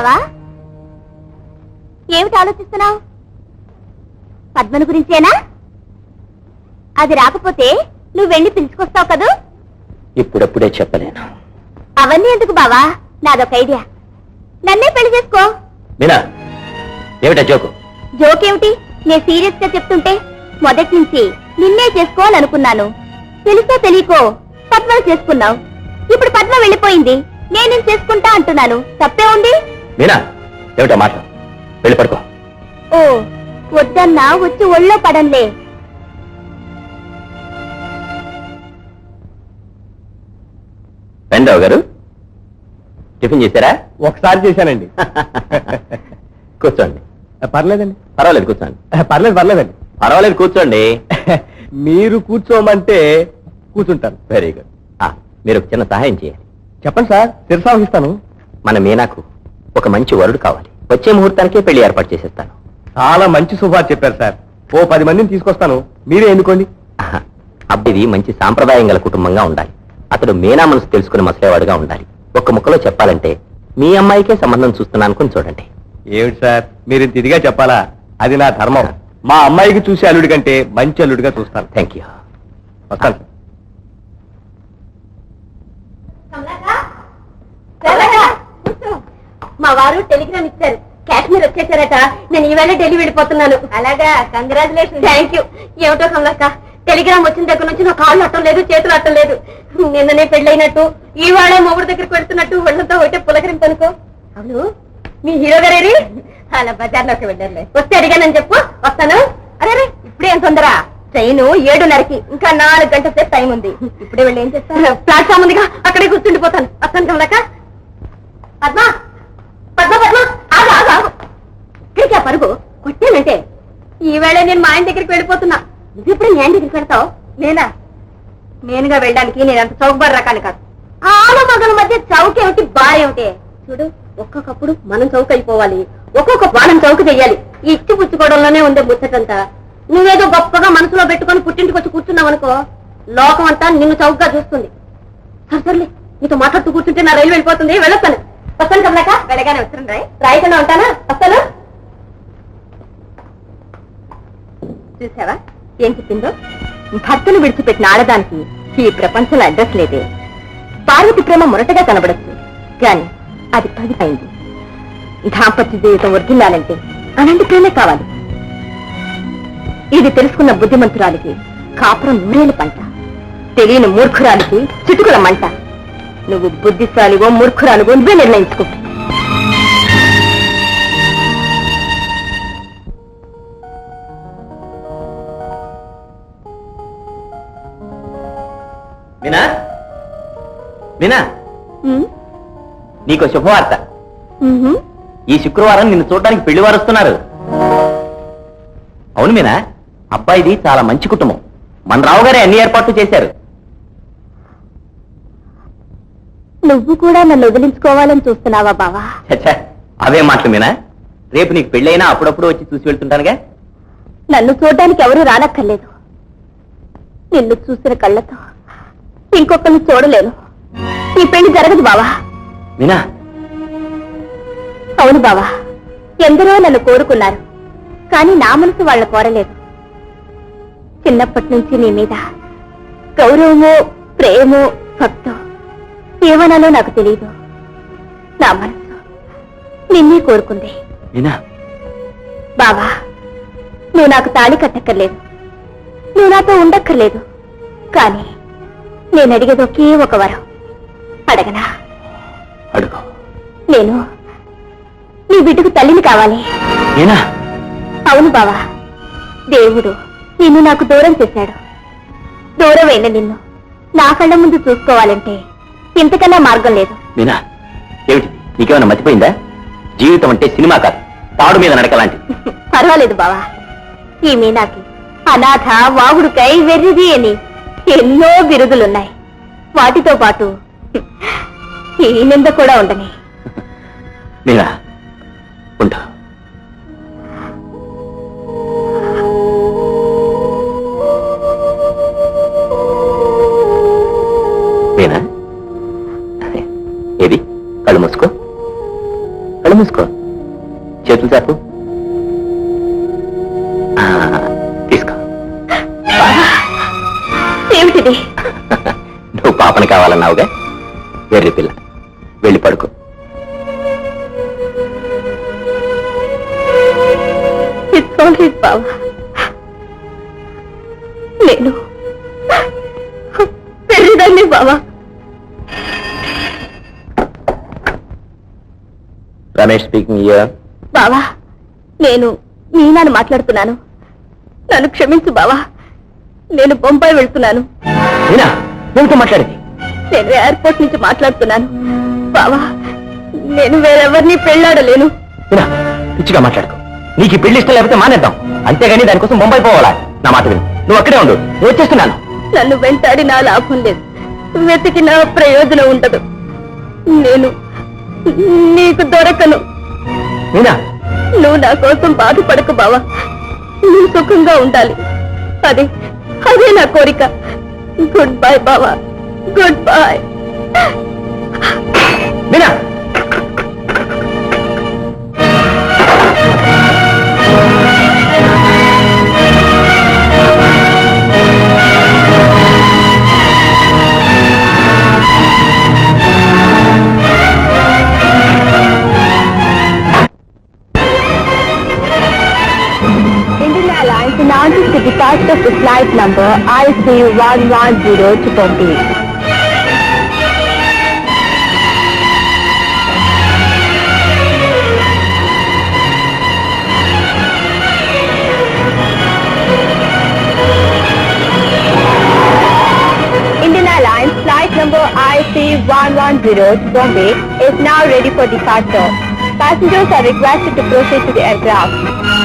బావా ఏమిటి ఆలోచిస్తున్నావు? పద్మను గురించేనా? అది రాకపోతే నువ్వు వెళ్ళి పిలుచుకొస్తావు కదూ? ఇప్పుడప్పుడే చెప్పలేను. అవన్నీ ఎందుకు బావా? నాదొక ఐడియా. నన్నే పెళ్ళి చేసుకో. మీనా ఏమిటా జోకు? జోకేమిటి? నేను సీరియస్గా చెప్తుంటే మొదటి నుంచి నిన్నే చేసుకోవాలనుకున్నాను తెలుసో తెలియకో పద్మను చేసుకున్నావు. ఇప్పుడు పద్మ వెళ్ళిపోయింది. నేను చేసుకుంటా అంటున్నాను. తప్పే ఉంది? మీనా ఏమిటా మాట? వెళ్ళి పడుకో. ఓ వద్దన్నా వచ్చి ఒళ్ళో పడంలే. వెండరావు గారు టిఫిన్ చేశారా? ఒకసారి చేశానండి. కూర్చోండి. పర్లేదండి. పర్వాలేదు కూర్చోండి. పర్లేదు పర్లేదండి. పర్వాలేదు కూర్చోండి. మీరు కూర్చోమంటే కూర్చుంటాను. Very good. మీరు ఒక చిన్న సహాయం చేయాలి. చెప్పండి సార్ శిరసావహిస్తాను. మన మీనాకు ఒక మంచి వరుడు కావాలి. వచ్చే ముహూర్తానికే పెళ్ళి ఏర్పాటు చేసేస్తాను. చాలా మంచి శుభార్ చెప్పారు సార్. ఓ పది మందిని తీసుకొస్తాను. మీరే ఎన్నుకోండి అబ్బిది మంచి సాంప్రదాయం గల కుటుంబంగా ఉండాలి. అతడు మీనా మనసు తెలుసుకుని మసలేవాడుగా ఉండాలి. ఒక్క ముక్కలో చెప్పాలంటే మీ అమ్మాయికే సంబంధం చూస్తున్నాను అనుకుని చూడండి. ఏమిటి సార్? మీరు ఇంత ఇదిగా చెప్పాలా? అది నా ధర్మం. మా అమ్మాయికి చూసే అల్లుడి కంటే మంచి అల్లుడిగా చూస్తాను. థ్యాంక్ యూ వస్తాను సార్. మా వారు టెలిగ్రామ్ ఇచ్చారు. కాశ్మీర్ వచ్చేసారట. నేను ఈవేళ ఢిల్లీ వెళ్ళిపోతున్నాను. అలాగా. కంగ్రాచులేషన్ థ్యాంక్ యూ ఏమిటో కమలక్క? టెలిగ్రామ్ వచ్చిన దగ్గర నుంచి నా కాళ్ళు అట్టం లేదు చేతులు అట్టం లేదు. నిన్ననే పెళ్ళైనట్టు ఈవాళ మొగుడు దగ్గరికి వెళ్తున్నట్టు వెళ్ళంతా ఒకటే పులకరింపు అనుకో అవును? మీ హీరో గారేరి? అలా బజార్లోకి వెళ్ళారులే. వస్తే అడిగానని చెప్పు. వస్తాను. అరే ఇప్పుడే ఏం తొందర? ట్రైన్ ఏడున్నరకి. ఇంకా నాలుగు గంటల సేపు టైం ఉంది. ఇప్పుడే వెళ్ళి ఏం చేస్తాను ప్లాట్ఫామ్ ఉందిగా అక్కడే కూర్చుండిపోతాను. వస్తాను కమలక్క. పద్మ! ఈవేళ నేను మా ఆయన దగ్గరికి వెళ్ళిపోతున్నా. ఇప్పుడు మీ ఆయన దగ్గరికి వెళ్తావు? నేనా? నేనుగా వెళ్ళడానికి నేను అంత చౌకబారు రకాన్ని కాదు ఆలు మగల మధ్య చౌకేమిటి బారేమిటి చూడు ఒక్కొక్కప్పుడు మనం చౌక అయిపోవాలి ఒక్కొక్క బాణం చౌక చెయ్యాలి. ఈ ఇచ్చి పుచ్చుకోవడంలోనే ఉండే ముచ్చటంతా. నువ్వేదో గొప్పగా మనసులో పెట్టుకొని పుట్టింటికి వచ్చి కూర్చున్నావు అనుకో లోకం అంతా నిన్ను చౌకగా చూస్తుంది. సరే నీతో మాట్లాడుతూ కూర్చుంటే నా రైలు వెళ్ళిపోతుంది. వెళ్ళొస్తాను. వస్తాను కమలాక. వెళ్ళగానే వస్తాను రాయ్. రాయకుండా ఉంటానా? వస్తాను. చూసావా? ఏం చెప్పిందో భర్తను విడిచిపెట్టిన ఆడదానికి ఈ ప్రపంచంలో అడ్రస్ లేదే. పార్వతి ప్రేమ మొరటగా కనబడచ్చు. కానీ అది పదిపోయింది దాంపత్య జీవితం వర్ధిల్లాలంటే అలాంటి ప్రేమే కావాలి. ఇది తెలుసుకున్న బుద్ధిమంతురాలికి కాపురం నూరేళ్ళ పంట. తెలియని మూర్ఖురాలికి చిటుకుల మంట. నువ్వు బుద్ధిశాలివో మూర్ఖురాలుగో నువ్వే నిర్ణయించుకో మీనా? నీకు శుభవార్త. ఈ శుక్రవారం నిన్ను చూడడానికి పెళ్ళి వారు వస్తున్నారు. అవును మీనా అబ్బాయిది చాలా మంచి కుటుంబం. మన రావు గారే అన్ని ఏర్పాట్లు చేశారు. నువ్వు కూడా నన్ను వదిలించుకోవాలని చూస్తున్నావా బావా? అవే మాటలు మీనా. రేపు నీకు పెళ్ళైనా అప్పుడప్పుడు వచ్చి చూసి వెళ్తుంటానుగా? నన్ను చూడడానికి ఎవరూ రానక్కర్లేదు. నిన్ను చూసిన కళ్ళతో ఇంకొకరిని చూడలేను. ఈ పెళ్ళి జరగదు బావా. మీనా? అవును బావా. ఎందరో నన్ను కోరుకున్నారు కానీ నా మనసు వాళ్ళ కోరలేదు. చిన్నప్పటి నుంచి నీ మీద గౌరవమో ప్రేమో భక్తో ఏమనాలో నాకు తెలియదు నా మనసు నిన్నే కోరుకుంది. బావా నువ్వు నాకు తాళి కట్టక్కర్లేదు. నువ్వు నాతో ఉండక్కర్లేదు. కానీ నేను అడిగేది ఒకే ఒక వరం. అడగనా? అడుగు. నేను నీ బిడ్డకు తల్లిని కావాలి. అవును బావా. దేవుడు నిన్ను నాకు దూరం చేశాడు. దూరమైన నిన్ను నా కళ్ళ ముందు చూసుకోవాలంటే ఇంతకన్నా మార్గం లేదు. మీనా ఏమిటి? నీకేమైనా మర్చిపోయిందా జీవితం అంటే సినిమా కాదు. తాడు మీద నడకలాంటి పర్వాలేదు బావా. ఈ మీనాకి అనాథ వాగుడుకై వెర్రిది అని ఎన్నో బిరుదులున్నాయి. వాటితో పాటు ఈ నింద కూడా ఉండని. మీరా ఉంటా మూసుకో. కళ్ళు మూసుకో. చేతులు చాపు. ఏమిటిది? నువ్వు పాపను కావాలన్నావుగా? వెర్రి పిల్ల. వెళ్ళి పడుకో. బావా నేను పెరిగిదాన్ని బావా. రమేష్ స్పీకింగ్ బావా నేను మీనాను మాట్లాడుతున్నాను. నన్ను క్షమించు బావా. నేను బొంబాయి వెళ్తున్నాను. మాట్లాడేది నేను ఎయిర్పోర్ట్ నుంచి మాట్లాడుతున్నాను. బావా నేను వేరెవరిని పెళ్ళాడలేను. పిచ్చిగా మాట్లాడుకో. నీకు పెళ్ళి ఇష్టం లేకపోతే మానేద్దాం. అంతేగాని దానికోసం ముంబై పోవాలా? నా మాట విను. నువ్వు అక్కడే ఉండు. నువ్వు వచ్చేస్తున్నాను. నన్ను వెంటాడి నా లాభం లేదు. వెతికిన ప్రయోజనం ఉండదు. నేను నీకు దొరకను. నువ్వు నా కోసం బాధపడకు బావా. నువ్వు సుఖంగా ఉండాలి. అదే అదే నా కోరిక. గుడ్ బై బావా. Good bye Meena Indian Airlines announces the the flight number IC110 to Bombay. IC110 to Bombay is now ready for departure. Passengers are requested to proceed to the aircraft.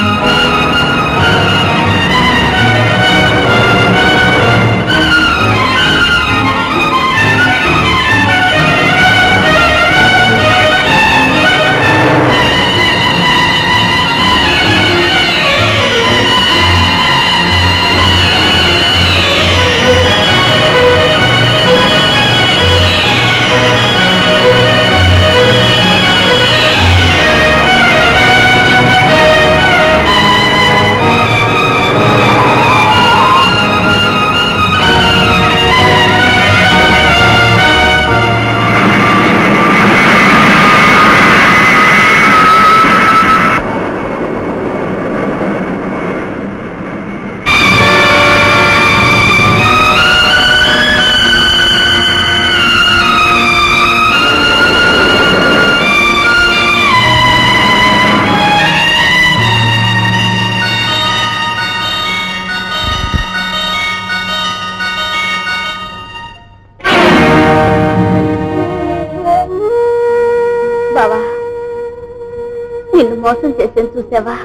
మోసం చేసేది చూసావా?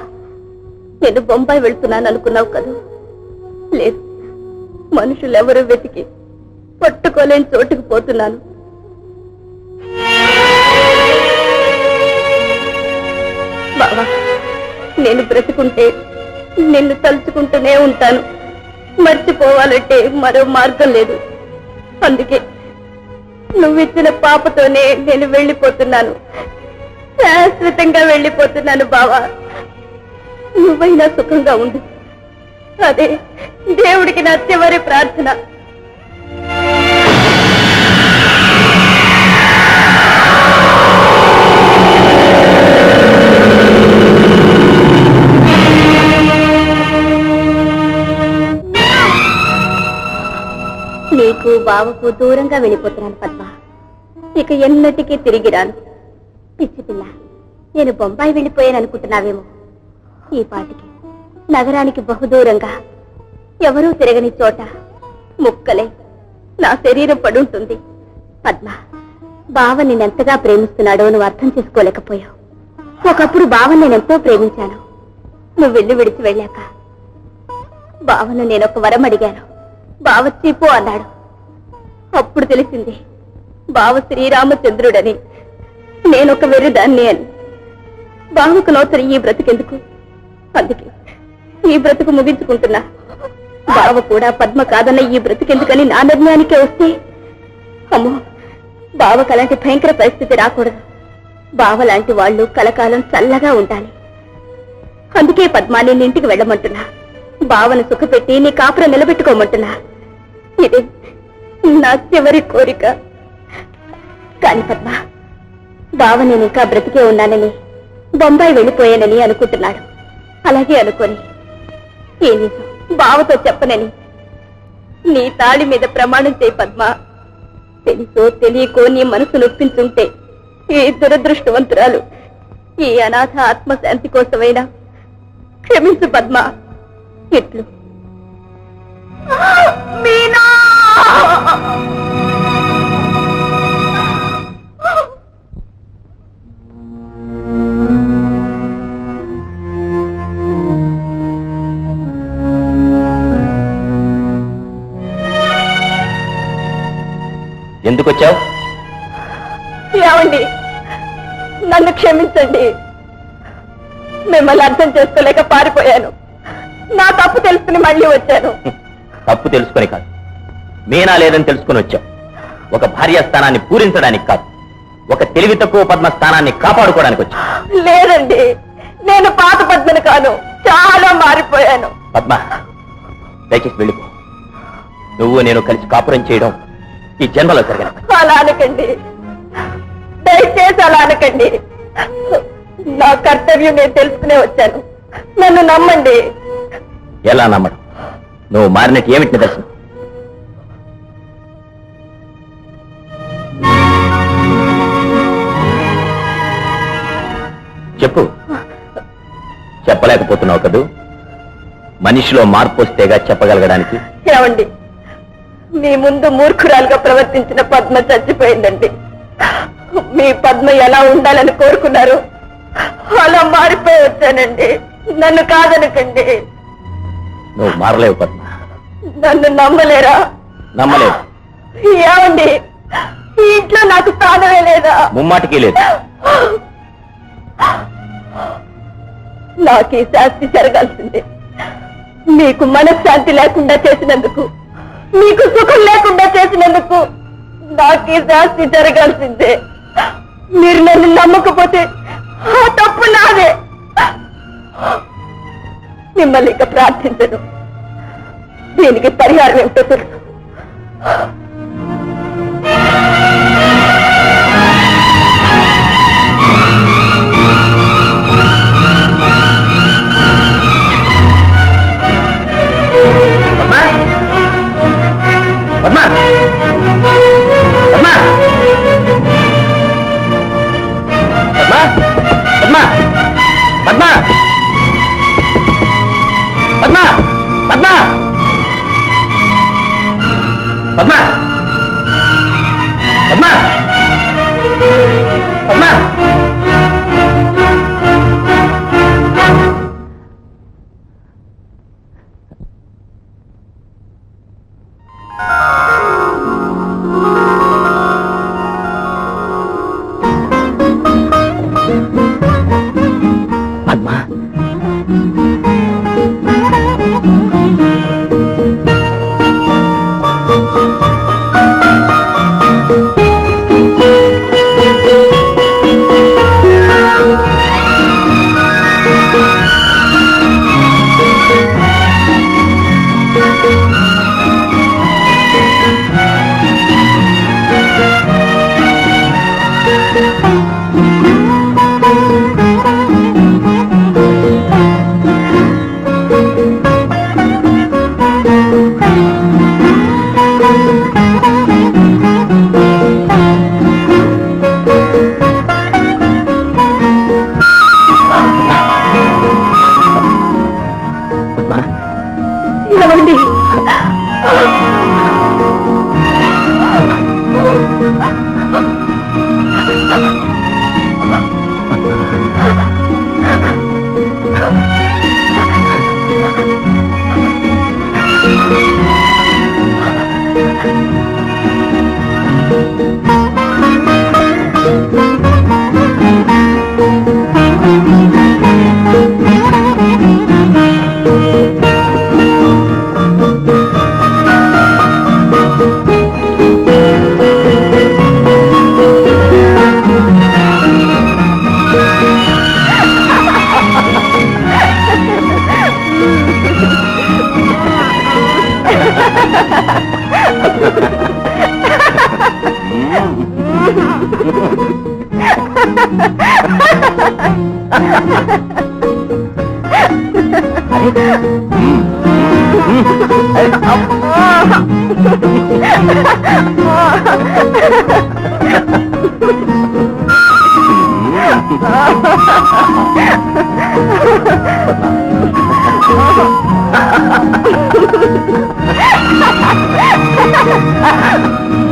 నేను బొంబాయి వెళ్తున్నాను అనుకున్నావు కదూ? లేదు మనుషులెవరూ వెతికి పట్టుకోలేని చోటుకు పోతున్నాను. బావా నేను బ్రతుకుంటే నిన్ను తలుచుకుంటూనే ఉంటాను. మర్చిపోవాలంటే మరో మార్గం లేదు. అందుకే నువ్విచ్చిన పాపతోనే నేను వెళ్ళిపోతున్నాను. శాశ్వతంగా వెళ్ళిపోతున్నాను బావా. నువ్వైనా సుఖంగా ఉండు. అదే దేవుడికి నా ప్రార్థన. నీకు బావకు దూరంగా వెళ్ళిపోతున్నాను పద్మ. ఇక ఎన్నటికీ తిరిగి రాను. పిచ్చి పిల్ల నేను బొంబాయి వెళ్ళిపోయాను అనుకుంటున్నావేమో. ఈ పాటికి నగరానికి బహుదూరంగా ఎవరూ తిరగని చోట ముక్కలే నా శరీరం పడుంటుంది. పద్మ బావ నేనెంతగా ప్రేమిస్తున్నాడో నువ్వు అర్థం చేసుకోలేకపోయావు. ఒకప్పుడు బావ నేనెంతో ప్రేమించాను. నువ్వు వెళ్ళి విడిచి వెళ్ళాక బావను నేను ఒక వరం అడిగాను. బావ చీపు అన్నాడు. అప్పుడు తెలిసింది బావ శ్రీరామచంద్రుడని. నేనొక వెర్రిదాన్ని అని. బావకు నూతన ఈ బ్రతికెందుకు? అందుకే ఈ బ్రతుకు ముగించుకుంటున్నా. బావ కూడా పద్మ కాదన్న ఈ బ్రతికెందుకని నా నిర్ణయానికే వస్తే అమ్మో బావకు అలాంటి భయంకర పరిస్థితి రాకూడదు. బావ లాంటి వాళ్ళు కలకాలం చల్లగా ఉండాలి. అందుకే పద్మాని నేను ఇంటికి వెళ్ళమంటున్నా. బావను సుఖపెట్టి నీ కాపురం నిలబెట్టుకోమంటున్నా. ఇది నా చివరి కోరిక. కాని పద్మ బావ నేను ఇంకా బ్రతికే ఉన్నానని బొంబాయి వెళ్ళిపోయానని అనుకుంటున్నాడు. అలాగే అనుకొని. ఏ నిజం? బావతో చెప్పనని. నీ తాళి మీద ప్రమాణం చేయి పద్మ. తెలుసో తెలియకో నీ మనసు నొప్పించుంటే ఈ దురదృష్టవంతురాలు ఈ అనాథ ఆత్మశాంతి కోసమైనా క్షమించు పద్మ. ఎట్లు మీనా! ఎందుకు వచ్చావు ఏమండి? నన్ను క్షమించండి. మిమ్మల్ని అర్థం చేసుకోలేక పారిపోయాను. నా తప్పు తెలుసుకుని మళ్ళీ వచ్చాను. తప్పు తెలుసుకొని కాదు. మీనా లేదని తెలుసుకొని వచ్చావు. ఒక భార్య స్థానాన్ని పూరించడానికి కాదు. ఒక తెలివి తక్కువ పద్మ స్థానాన్ని కాపాడుకోవడానికి వచ్చావు. లేదండి. నేను పాత పద్మను కాను. చాలా మారిపోయాను. పద్మ దయచేసి వెళ్ళిపో. నువ్వు నేను కలిసి కాపురం చేయడం ఈ జన్మలో జరిగిన. అలా అనకండి. దయచేసి అలా అనకండి. నా కర్తవ్యం నేను తెలుసుకునే వచ్చాను. నన్ను నమ్మండి. ఎలా నమ్మడం? నువ్వు మారినట్టు ఏమిటి నిదర్శనం? చెప్పు. చెప్పలేకపోతున్నావు కదూ? మనిషిలో మార్పు వస్తేగా చెప్పగలగడానికి? ఏమండి? మీ ముందు మూర్ఖురాలుగా ప్రవర్తించిన పద్మ చచ్చిపోయిందండి. మీ పద్మ ఎలా ఉండాలని కోరుకున్నారు? అలా మారిపోయి వచ్చానండి నన్ను కాదనకండి. నువ్వు మారలేవు పద్మ. నన్ను నమ్మలేరా? నమ్మలేవు. ఏమండి? ఈ ఇంట్లో నాకు స్థానమే లేదా? ముమ్మాటికి లేదు. నాకు ఈ శాస్తి జరగాల్సిందే. మీకు మనశ్శాంతి లేకుండా చేసినందుకు మీకు సుఖం లేకుండా చేసినందుకు నాకు శాస్తి జరగాల్సిందే. మీరు నన్ను నమ్మకపోతే ఆ తప్పు నాదే. మిమ్మల్ని ఇక ప్రార్థించను. దీనికి పరిహారం ఏమిటో తెలుసు. పద్మ! పద్మ! పద్మ! పద్మ! పద్మ! పద్మ!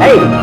ఏయ్!